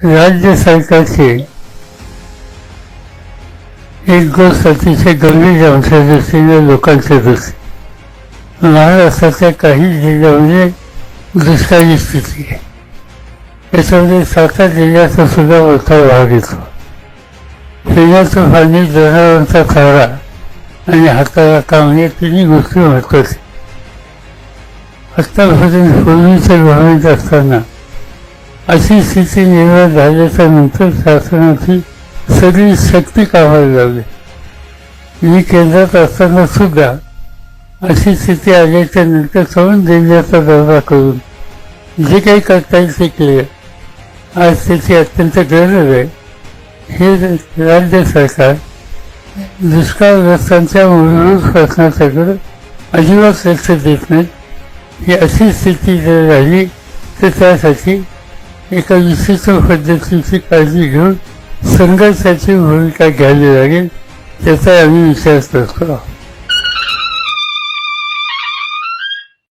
राज्य सरकारची एक गोष्ट अतिशय गंभीर आमच्या दृष्टीने लोकांच्या दृष्टी. महाराष्ट्राच्या काही जिल्ह्यामध्ये दुष्काळी स्थिती आहे. त्याच्यामध्ये सातारा जिल्ह्याचा सुद्धा मोठा भाग येतो. पिण्याचं पाणी जनावरांचा चारा आणि हाताला काम या तिन्ही गोष्टी महत्त्वाच्या आत्तापर्यंत पूर्वीच्या गव्हर्नमेंट असताना अशी स्थिती निर्माण झाल्याच्यानंतर शासनाची सगळी शक्ती कामाला लागली. मी केंद्रात असताना सुद्धा अशी स्थिती आल्याच्यानंतर सवून जिल्ह्याचा दौरा करून जे काही करता येईल ते केलं आज त्याची अत्यंत गरज आहे. हे राज्य सरकार दुष्काळग्रस्तांच्या मूलभूत प्रश्नाच्याकडे अजिबात लक्ष देत नाही. ही अशी स्थिती जर राहिली तर त्यासाठी एका विशिष्ट पद्धतीची काळजी घेऊन संघर्षाची भूमिका घ्यावी लागेल त्याचा आम्ही विचार करतो